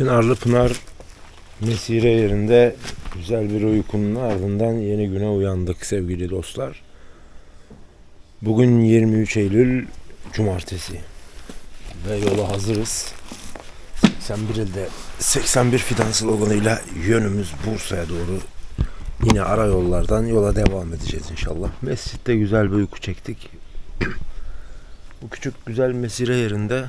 Çınarlı Pınar mesire yerinde güzel bir uykunun ardından yeni güne uyandık sevgili dostlar. Bugün 23 Eylül Cumartesi ve yola hazırız. 81 ilde 81 fidan sloganıyla yönümüz Bursa'ya doğru yine ara yollardan yola devam edeceğiz inşallah. Mescitte güzel bir uyku çektik. Bu küçük güzel mesire yerinde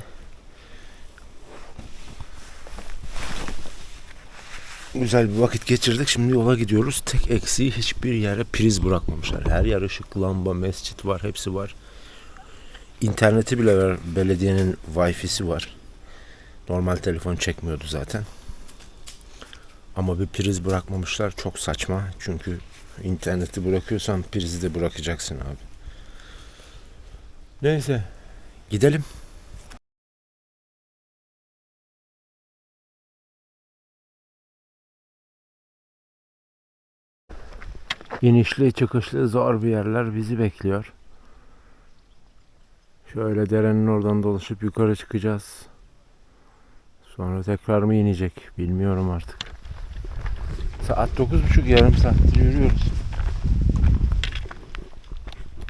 güzel bir vakit geçirdik. Şimdi yola gidiyoruz. Tek eksiği hiçbir yere priz bırakmamışlar. Her yer ışık, lamba, mescit var. Hepsi var. İnterneti bile var. Belediyenin wifi'si var. Normal telefon çekmiyordu zaten. Ama bir priz bırakmamışlar. Çok saçma. Çünkü interneti bırakıyorsan prizi de bırakacaksın abi. Neyse. Gidelim. İnişli çıkışlı zor bir yerler bizi bekliyor. Şöyle derenin oradan dolaşıp yukarı çıkacağız. Sonra tekrar mı inecek bilmiyorum artık. Saat 9.30 yarım saattir yürüyoruz.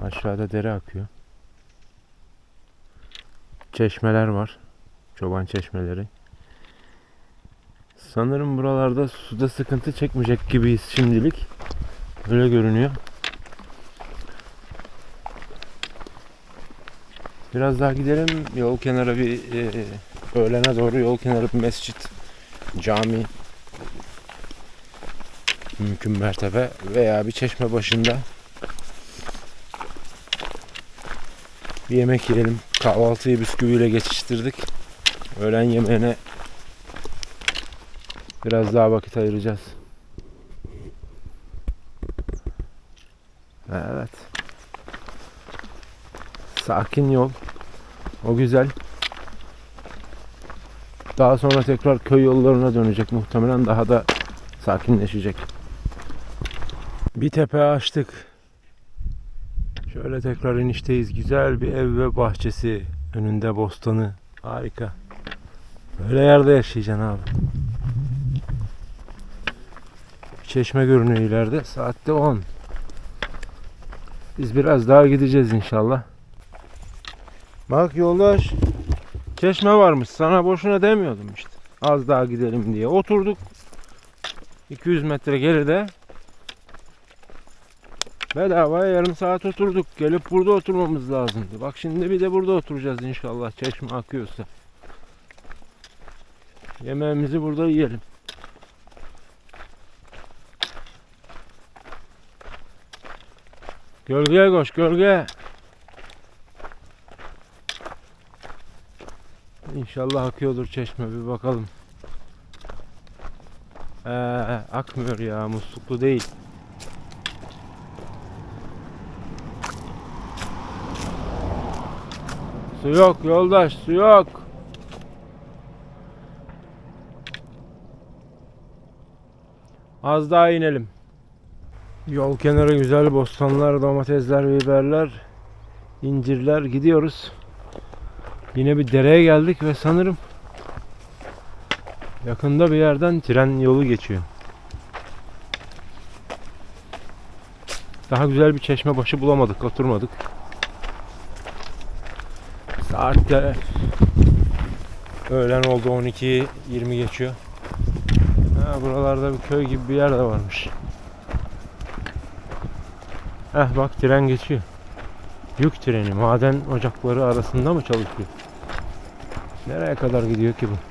Aşağıda dere akıyor. Çeşmeler var. Çoban çeşmeleri. Sanırım buralarda suda sıkıntı çekmeyecek gibiyiz şimdilik. Öyle görünüyor. Biraz daha gidelim. Yol kenarı bir e, öğlene doğru yol kenarı bir mescit, cami, mümkün mertebe veya bir çeşme başında bir yemek yiyelim. Kahvaltıyı bisküviyle geçiştirdik. Öğlen yemeğine biraz daha vakit ayıracağız. Evet. Sakin yol. O güzel. Daha sonra tekrar köy yollarına dönecek muhtemelen daha da sakinleşecek. Bir tepe açtık. Şöyle tekrar inişteyiz. Güzel bir ev ve bahçesi. Önünde bostanı. Harika. Böyle yerde yaşayacaksın abi. Bir çeşme görünüyor ileride. Saatte 10. Biz biraz daha gideceğiz inşallah. Bak yoldaş. Çeşme varmış. Sana boşuna demiyordum işte. Az daha gidelim diye. Oturduk. 200 metre geride. Bedava yarım saat oturduk. Gelip burada oturmamız lazımdı. Bak şimdi bir de burada oturacağız inşallah. Çeşme akıyorsa. Yemeğimizi burada yiyelim. Gölgeye koş gölge. İnşallah akıyordur çeşme bir bakalım. Ee, akmıyor ya musluklu değil. Su yok yoldaş su yok. Az daha inelim. Yol kenarı güzel bostanlar, domatesler, biberler, incirler gidiyoruz. Yine bir dereye geldik ve sanırım yakında bir yerden tren yolu geçiyor. Daha güzel bir çeşme başı bulamadık, oturmadık. Saat de öğlen oldu 12 20 geçiyor. Ha, buralarda bir köy gibi bir yer de varmış. Heh bak tren geçiyor. Yük treni maden ocakları arasında mı çalışıyor? Nereye kadar gidiyor ki bu?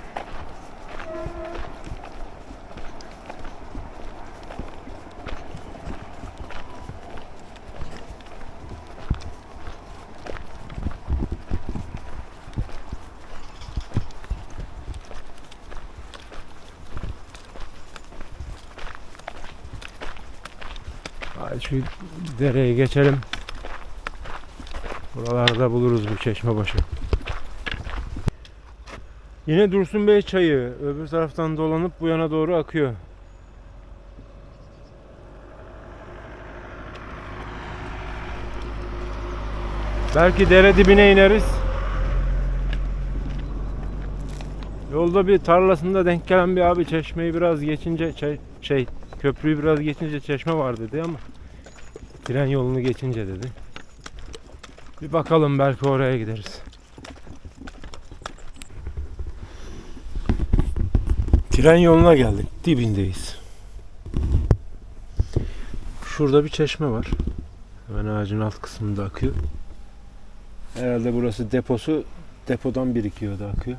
Şu dereyi geçelim. Buralarda buluruz bir çeşme başı. Yine Dursun Bey çayı öbür taraftan dolanıp bu yana doğru akıyor. Belki dere dibine ineriz. Yolda bir tarlasında denk gelen bir abi çeşmeyi biraz geçince şey, şey köprüyü biraz geçince çeşme var dedi ama tren yolunu geçince dedi. Bir bakalım belki oraya gideriz. Tren yoluna geldik. Dibindeyiz. Şurada bir çeşme var. Hemen ağacın alt kısmında akıyor. Herhalde burası deposu. Depodan birikiyor da akıyor.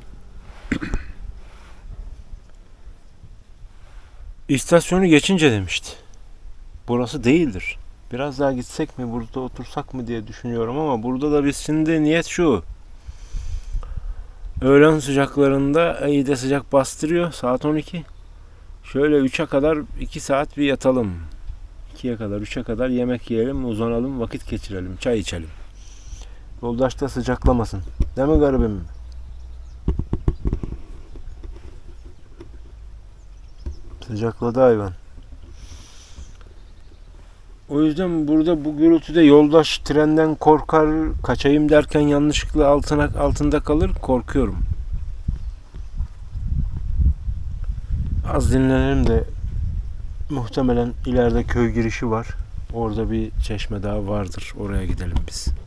İstasyonu geçince demişti. Burası değildir. Biraz daha gitsek mi burada otursak mı diye düşünüyorum ama burada da biz şimdi niyet şu. Öğlen sıcaklarında iyi de sıcak bastırıyor. Saat 12. Şöyle 3'e kadar 2 saat bir yatalım. 2'ye kadar 3'e kadar yemek yiyelim, uzanalım, vakit geçirelim, çay içelim. Yoldaş da sıcaklamasın. Değil mi garibim? Sıcakladı hayvan. O yüzden burada bu gürültüde yoldaş trenden korkar, kaçayım derken yanlışlıkla altına altında kalır, korkuyorum. Az dinlenelim de muhtemelen ileride köy girişi var. Orada bir çeşme daha vardır. Oraya gidelim biz.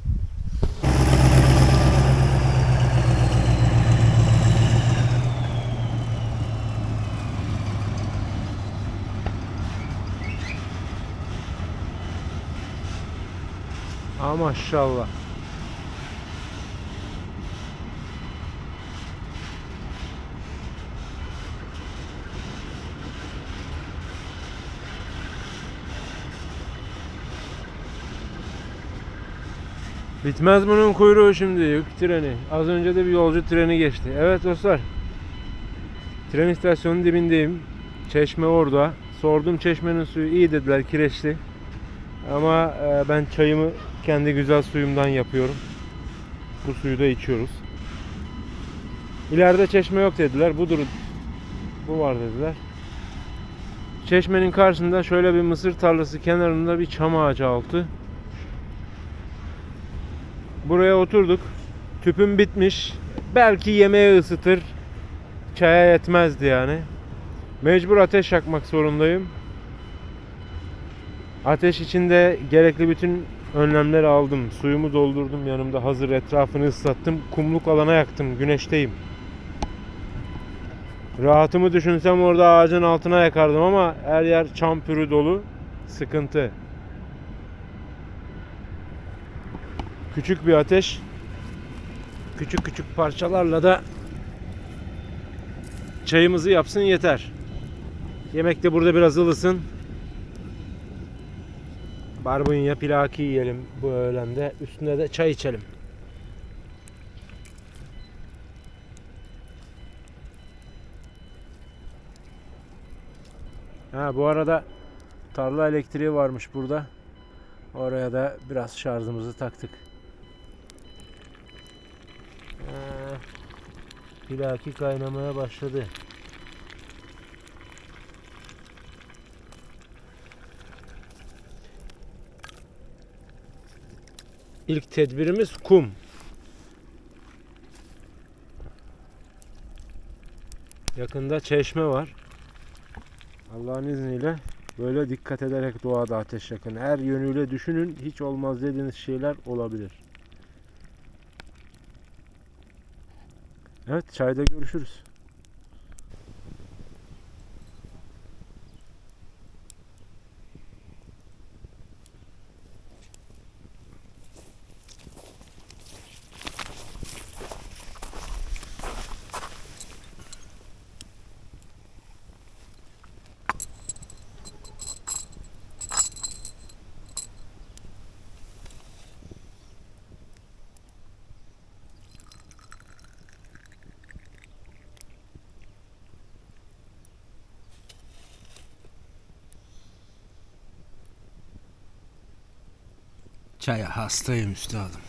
Maşallah. Bitmez bunun kuyruğu şimdi yük treni. Az önce de bir yolcu treni geçti. Evet dostlar. Tren istasyonunun dibindeyim. Çeşme orada. Sordum çeşmenin suyu iyi dediler kireçli. Ama e, ben çayımı kendi güzel suyumdan yapıyorum. Bu suyu da içiyoruz. İleride çeşme yok dediler. Budur. Bu var dediler. Çeşmenin karşısında şöyle bir mısır tarlası kenarında bir çam ağacı altı. Buraya oturduk. Tüpüm bitmiş. Belki yemeği ısıtır. Çaya yetmezdi yani. Mecbur ateş yakmak zorundayım. Ateş içinde gerekli bütün önlemleri aldım. Suyumu doldurdum yanımda hazır etrafını ıslattım. Kumluk alana yaktım. Güneşteyim. Rahatımı düşünsem orada ağacın altına yakardım ama her yer çam pürü dolu. Sıkıntı. Küçük bir ateş. Küçük küçük parçalarla da çayımızı yapsın yeter. Yemek de burada biraz ılısın. Barbunya pilaki yiyelim bu öğlende. Üstüne de çay içelim. Ha bu arada tarla elektriği varmış burada. Oraya da biraz şarjımızı taktık. Ee, pilaki kaynamaya başladı. İlk tedbirimiz kum. Yakında çeşme var. Allah'ın izniyle böyle dikkat ederek doğada ateş yakın. Her yönüyle düşünün hiç olmaz dediğiniz şeyler olabilir. Evet çayda görüşürüz. Çaya hastayım üstadım.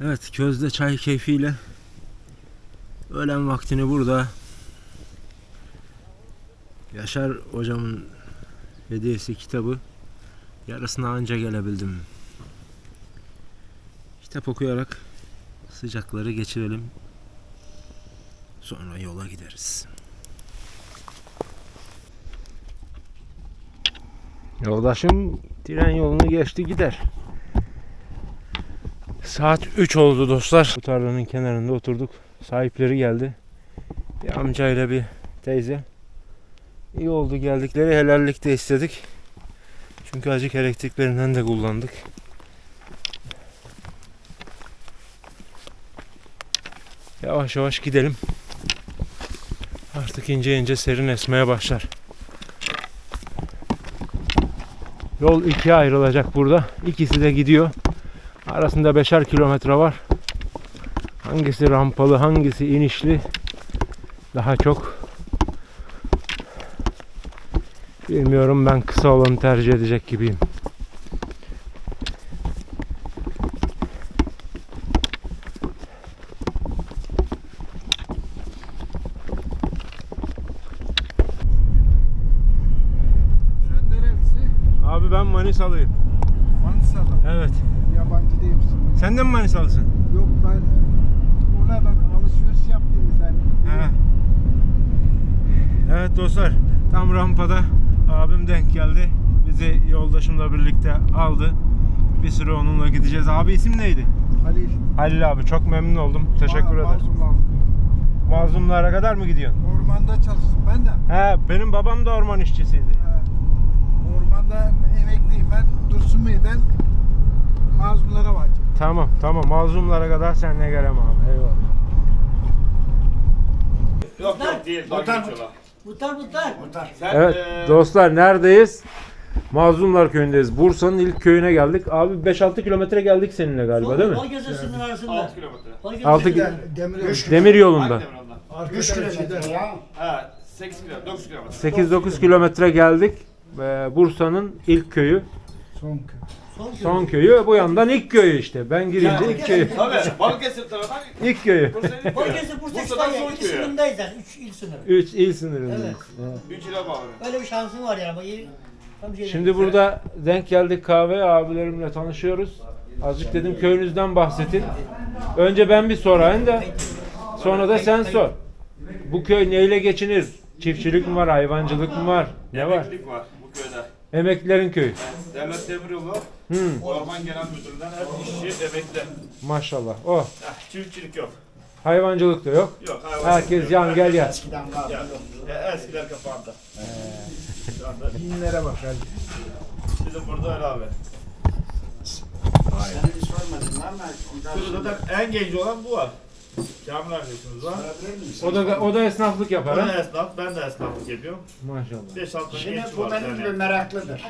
Evet közde çay keyfiyle öğlen vaktini burada Yaşar hocamın hediyesi kitabı yarısına anca gelebildim. Kitap okuyarak sıcakları geçirelim. Sonra yola gideriz. Yoldaşım tren yolunu geçti gider. Saat 3 oldu dostlar. Bu tarlanın kenarında oturduk. Sahipleri geldi. Bir amcayla bir teyze. İyi oldu geldikleri helallik de istedik. Çünkü acık elektriklerinden de kullandık. Yavaş yavaş gidelim. Artık ince ince serin esmeye başlar. Yol ikiye ayrılacak burada. İkisi de gidiyor. Arasında beşer kilometre var. Hangisi rampalı, hangisi inişli daha çok bilmiyorum ben kısa olanı tercih edecek gibiyim. Manisalıyım. Manisa'da. Evet. Yabancı değil misin? Sen de mi Manisalısın? Yok ben oradan alışveriş yaptığımızdan. He. Evet dostlar tam rampada abim denk geldi. Bizi yoldaşımla birlikte aldı. Bir süre onunla gideceğiz. Abi isim neydi? Halil. Halil abi çok memnun oldum. Teşekkür ederim. Mazlumlar. Mazlumlara kadar mı gidiyorsun? Ormanda çalıştım ben de. He benim babam da orman işçisiydi. Ormanda emekliyim ben. Dursun Bey'den mazlumlara var. Tamam tamam mazlumlara kadar seninle gelem abi. Eyvallah. Yok yok değil. Muhtar. Muhtar muhtar. Sen Evet eee, dostlar neredeyiz? Mazlumlar köyündeyiz. Bursa'nın ilk köyüne geldik. Abi 5-6 kilometre geldik seninle galiba değil mi? Gezesi'nin arasında. 6 kilometre. Altı Gezesi'nin- ki- Demir Demir yolunda. Hangi demir ondan? 3 kilometre ya. Ha 8 kilometre, 9 kilometre. 8-9 kilometre geldik. Ee, Bursa'nın ilk köyü. Son köy. Son. Son köyü. Bu yandan ilk köyü işte. Ben girince ilk köyü. Tabii Balıkesir tarafından İlk köyü. Bursa'nın. Gezesi Bursa Bursa'dan İspanya. son İki köyü. sınırındayız yani. Üç il sınırı. 3 il sınırındayız. Evet. 3 ile bağlı. Öyle bir şansın var yani. Bak, iyi- tam şey Şimdi burada denk geldik kahve abilerimle tanışıyoruz. Azıcık dedim köyünüzden bahsedin. Önce ben bir sorayım da sonra da sen sor. Bu köy neyle geçinir? Çiftçilik mi var, hayvancılık mı var? Ne var? Emeklilik var. Emeklilerin köyü. Devlet Demiryolu, Hmm, Orman Genel Müdürlüğünden her işçi emekli. maşallah. Oh, Heh, çiftçilik yok. hayvancılık da yok. Yok hayvan. Herkes yan gel gel. Ya, ya, eskiler kapandı. Şu anda Binlere bak hadi. bizim burada öyle abi. Şurada zaten en genç olan bu var. Kamil arkadaşımız var. O da o da esnaflık yapar Ben ha. de esnaf, ben de esnaflık yapıyorum. Maşallah. 5 6 Şimdi genç bu var benim gibi yani. meraklıdır.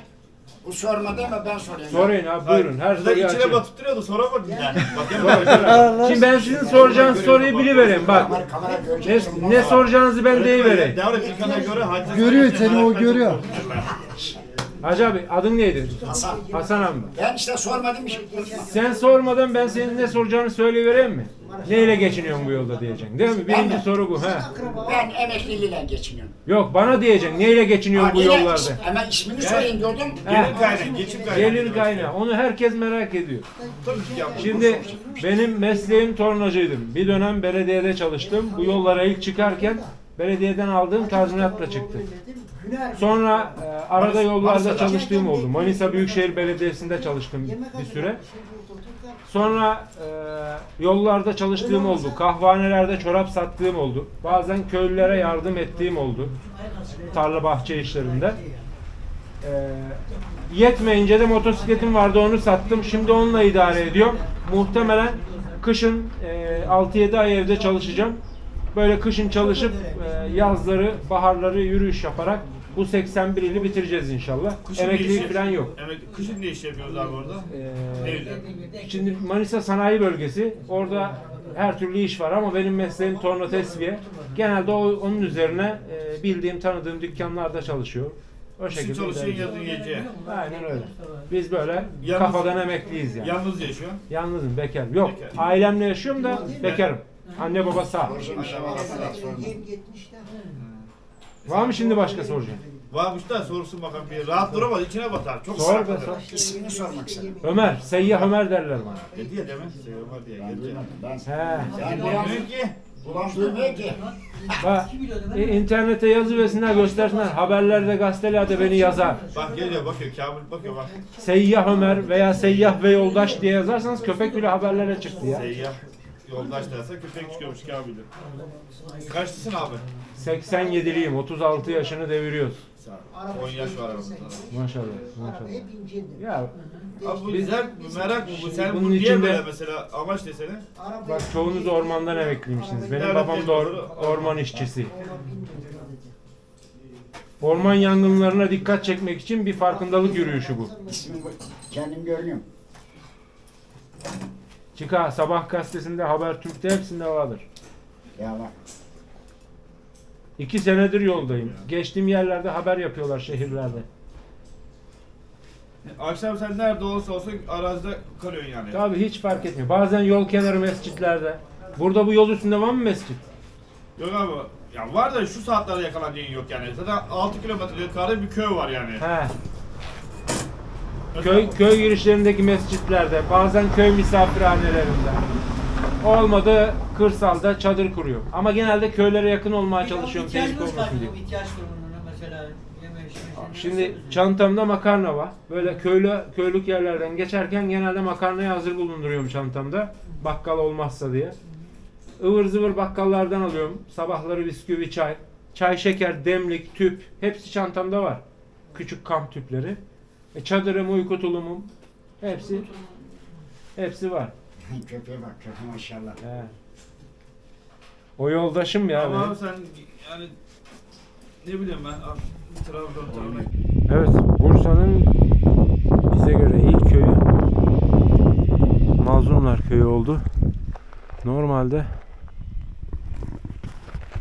Bu sormadı ama ben sorayım. Sorayın abi buyurun her soruyu içine açın. batıp duruyordu soramadın yani. Bakayım Şimdi ben sizin soracağınız soruyu bilivereyim bak. Kamera, kamera Ne, ne soracağınızı ben deyivereyim. Devre İlkan'a göre hadise Görüyor seni, o görüyor. Hacı abi adın neydi? Hasan. Hasan abi. Ben işte sormadım işi. Sen sormadan ben senin ne soracağını söyleyivereyim mi? Neyle geçiniyorsun bu yolda diyeceksin değil mi? Birinci mi? soru bu. He. Ben emekliliğiyle geçiniyorum. Yok bana diyeceksin neyle geçiniyorsun bu yollarda? Hemen ismini sorayım diyordum. Gelir kaynağı, geçim kaynağı. Gelir kaynağı. Onu herkes merak ediyor. Ki. Şimdi benim mesleğim tornacıydım. Bir dönem belediyede çalıştım. Bu yollara ilk çıkarken belediyeden aldığım tazminatla çıktı. Sonra e, arada yollarda çalıştığım oldu. Manisa Büyükşehir Belediyesi'nde çalıştım bir süre. Sonra e, yollarda çalıştığım oldu. Kahvanelerde çorap sattığım oldu. Bazen köylülere yardım ettiğim oldu. Tarla bahçe işlerinde. E, yetmeyince de motosikletim vardı onu sattım. Şimdi onunla idare ediyorum. Muhtemelen kışın e, 6-7 ay evde çalışacağım. Böyle kışın çalışıp e, yazları, baharları yürüyüş yaparak bu 81 ili bitireceğiz inşallah. Kışın ne Emeklilik falan yok. Emekli, kışın ne iş yapıyoruz abi orada? Ne Ee, güzel. Şimdi Manisa sanayi bölgesi. Orada her türlü iş var ama benim mesleğim torna tesviye. Genelde o, onun üzerine e, bildiğim, tanıdığım dükkanlarda çalışıyor. O Kışın şekilde. ilerliyor. yazın gece. Aynen öyle. Biz böyle Yalnız- kafadan emekliyiz yani. Yalnız yaşıyorsun. Yalnızım, bekarım. Yok, Bekar. ailemle yaşıyorum da bekarım. Anne baba sağ. Var mı şimdi başka soracağım? Varmış da sorsun bakalım bir. Rahat duramaz içine batar. Çok Sor be sor. İsmini sormak istedim. Ömer, Seyyah Ömer derler bana. Dedi ya demek. Seviyorum var diye. Gelecek. Ben, He. ben Ben diyorum ki Bulaştırmıyor ki. Bak e, internete yazıversinler göstersinler. Haberlerde gazetelerde beni yazar. Bak geliyor bakıyor Kamil bakıyor bak. Seyyah Ömer veya Seyyah ve Yoldaş diye yazarsanız köpek bile haberlere çıktı ya. Seyyah yoldaş derse köpek çıkıyormuş Kamil'de. Kaçlısın abi? 87'liyim. 36 yaşını deviriyoruz. Sen 10 yaş var aramızda. Maşallah. Maşallah. Ya Abi bu güzel bu merak mı bu? Sen Bunun bu niye içinde- böyle mesela amaç desene? bak çoğunuz ormandan emekliymişsiniz. Benim babam da or- orman işçisi. Orman yangınlarına dikkat çekmek için bir farkındalık yürüyüşü bu. Kendim görünüyorum. Çıka sabah gazetesinde Habertürk'te hepsinde vardır. Ya bak. İki senedir yoldayım. Geçtiğim yerlerde haber yapıyorlar şehirlerde. Akşam sen nerede olsa olsa arazide kalıyorsun yani. Tabii hiç fark etmiyor. Bazen yol kenarı mescitlerde. Burada bu yol üstünde var mı mescit? Yok abi ya var da şu saatlerde yakalandığın yok yani. Zaten 6 kilometre yukarıda bir köy var yani. He. Köy, köy girişlerindeki mescitlerde, bazen köy misafirhanelerinde. Olmadı kırsalda çadır kuruyor. Ama genelde köylere yakın olmaya çalışıyorum tehlike olmasın diye. var ihtiyaç durumunu mesela yeme içme. Şimdi çantamda makarna var. Böyle köylü köylük yerlerden geçerken genelde makarnayı hazır bulunduruyorum çantamda. Bakkal olmazsa diye. Ivır zıvır bakkallardan alıyorum. Sabahları bisküvi, çay. Çay, şeker, demlik, tüp. Hepsi çantamda var. Küçük kamp tüpleri. E, çadırım, uyku tulumum. Hepsi hepsi var. Köpeğe bak köpeğe maşallah. He. O yoldaşım ya. Ama abi sen yani ne bileyim ben Trabzon tarafına Evet, Bursa'nın bize göre ilk köyü Mazlumlar köyü oldu. Normalde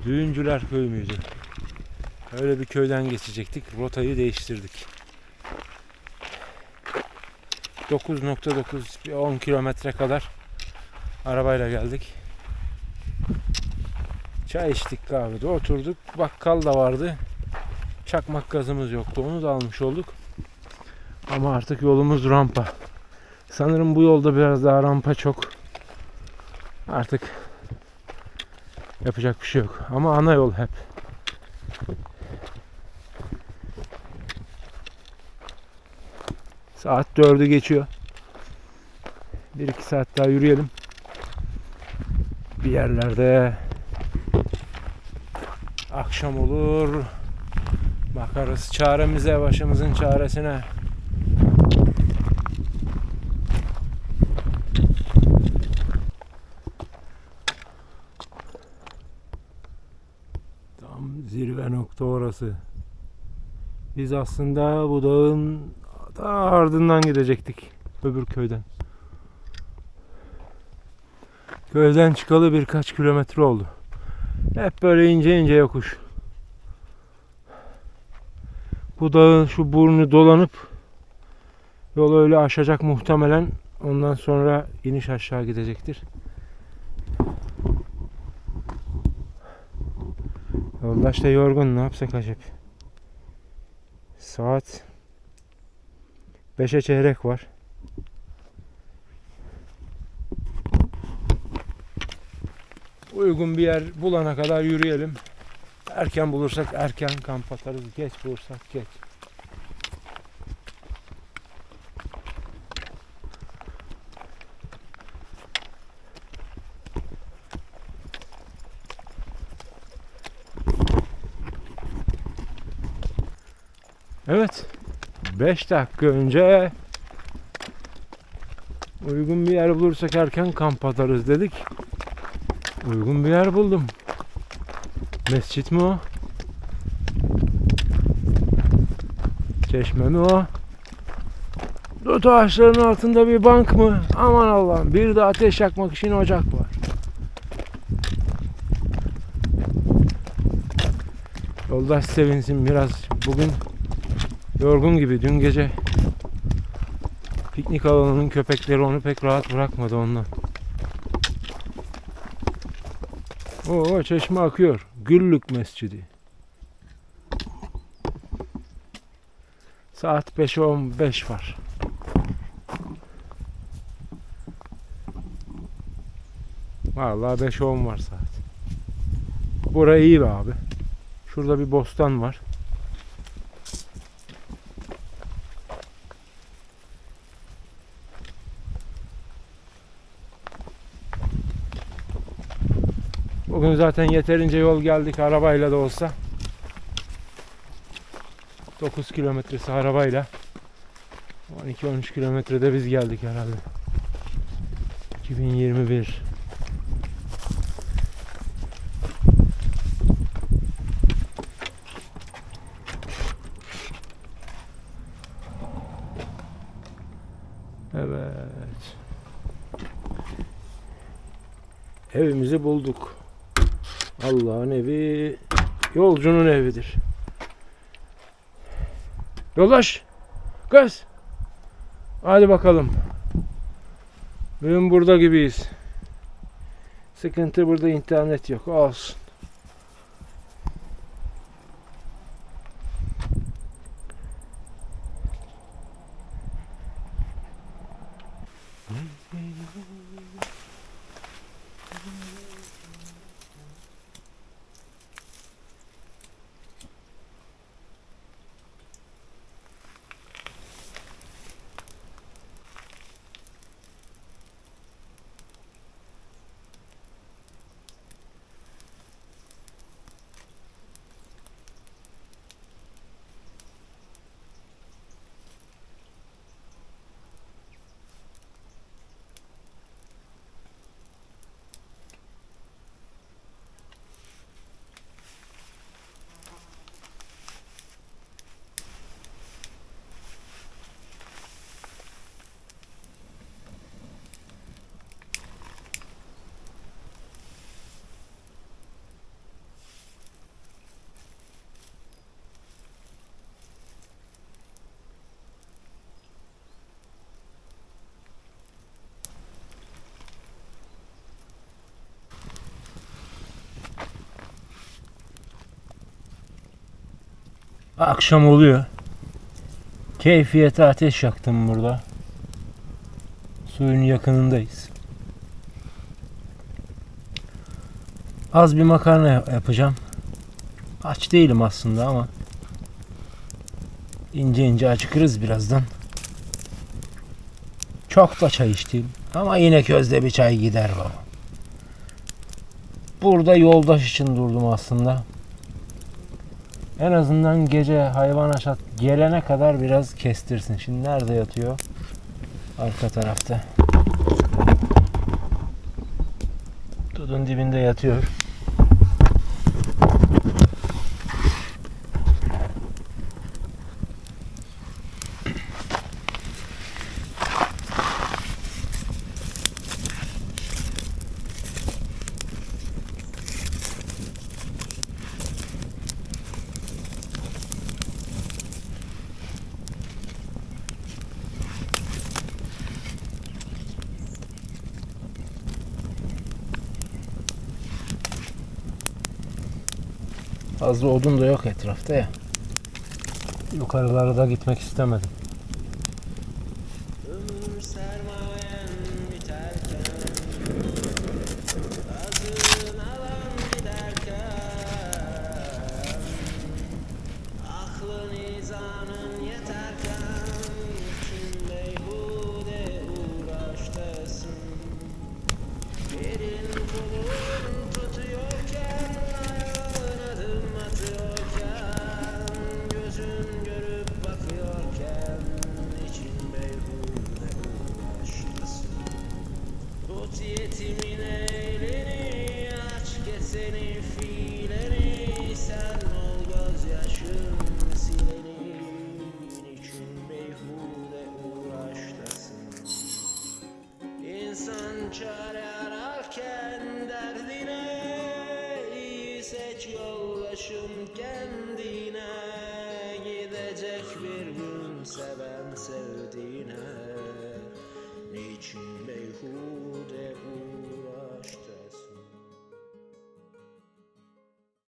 Düğüncüler köyü müydü? Öyle bir köyden geçecektik. Rotayı değiştirdik. 9.9 bir 10 kilometre kadar arabayla geldik. Çay içtik kahvede oturduk. Bakkal da vardı. Çakmak gazımız yoktu. Onu da almış olduk. Ama artık yolumuz rampa. Sanırım bu yolda biraz daha rampa çok. Artık yapacak bir şey yok. Ama ana yol hep. Saat 4'ü geçiyor. 1-2 saat daha yürüyelim. Bir yerlerde akşam olur. Bakarız çaremize, başımızın çaresine. Tam zirve nokta orası. Biz aslında bu dağın da ardından gidecektik. Öbür köyden. Köyden çıkalı birkaç kilometre oldu. Hep böyle ince ince yokuş. Bu dağın şu burnu dolanıp yol öyle aşacak muhtemelen. Ondan sonra iniş aşağı gidecektir. Yoldaş da yorgun ne yapsak acep? Saat 5'e çeyrek var. Uygun bir yer bulana kadar yürüyelim. Erken bulursak erken kamp atarız. Geç bulursak geç. Evet. 5 dakika önce uygun bir yer bulursak erken kamp atarız dedik. Uygun bir yer buldum. Mescit mi o? Çeşme mi o? Dut ağaçlarının altında bir bank mı? Aman Allah'ım bir de ateş yakmak için ocak var. Yoldaş sevinsin biraz. Bugün yorgun gibi. Dün gece piknik alanının köpekleri onu pek rahat bırakmadı ondan. Oo çeşme akıyor. Güllük Mescidi. Saat 5'e 15 var. Vallahi 5'e 10 var saat. Burayı iyi be abi. Şurada bir bostan var. Bugün zaten yeterince yol geldik arabayla da olsa. 9 kilometresi arabayla. 12-13 kilometrede biz geldik herhalde. 2021. Evet. Evimizi bulduk. Allah'ın evi yolcunun evidir. Yolaş. Kız. Hadi bakalım. Bugün burada gibiyiz. Sıkıntı burada internet yok. Olsun. Akşam oluyor. Keyfiyete ateş yaktım burada. Suyun yakınındayız. Az bir makarna yap- yapacağım. Aç değilim aslında ama ince ince acıkırız birazdan. Çok da çay içtim ama yine közde bir çay gider baba. Burada yoldaş için durdum aslında. En azından gece hayvan aşat gelene kadar biraz kestirsin. Şimdi nerede yatıyor? Arka tarafta. Dudun dibinde yatıyor. Fazla odun da yok etrafta ya. Yukarılara da gitmek istemedim.